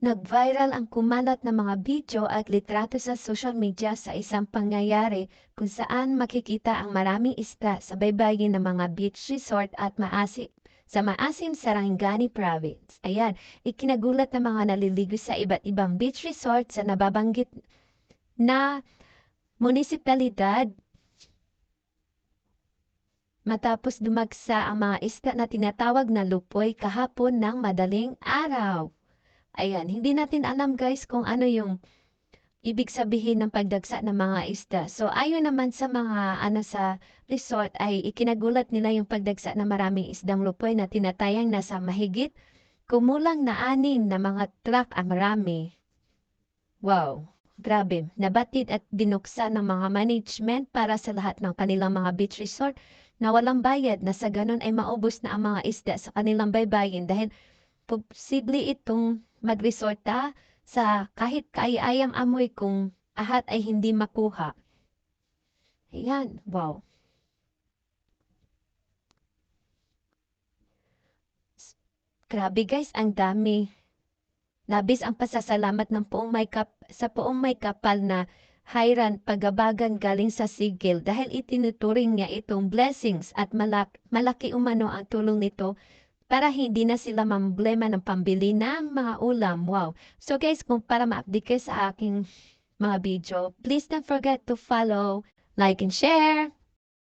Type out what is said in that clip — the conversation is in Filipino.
Nag-viral ang kumalat na mga video at litrato sa social media sa isang pangyayari kung saan makikita ang maraming isda sa baybayin ng mga beach resort at maasim sa maasim Sarangani Province. Ayan, ikinagulat ng mga naliligo sa iba't ibang beach resort sa nababanggit na munisipalidad matapos dumagsa ang mga isda na tinatawag na lupoy kahapon ng madaling araw. Ayan, hindi natin alam guys kung ano yung ibig sabihin ng pagdagsa ng mga isda. So ayon naman sa mga ano sa resort ay ikinagulat nila yung pagdagsa ng maraming isdang lupoy na tinatayang nasa mahigit kumulang na anin na mga truck ang marami. Wow, grabe. Nabatid at binuksan ng mga management para sa lahat ng kanilang mga beach resort na walang bayad na sa ganun ay maubos na ang mga isda sa kanilang baybayin dahil posible itong magresorta sa kahit kaayayang amoy kung ahat ay hindi makuha. Ayan, wow. Grabe guys, ang dami. Labis ang pasasalamat ng poong may kap sa poong may kapal na hayran pagabagan galing sa sigil dahil itinuturing niya itong blessings at malak malaki umano ang tulong nito para hindi na sila mamblema ng pambili ng mga ulam. Wow! So guys, kung para ma-update kayo sa aking mga video, please don't forget to follow, like, and share.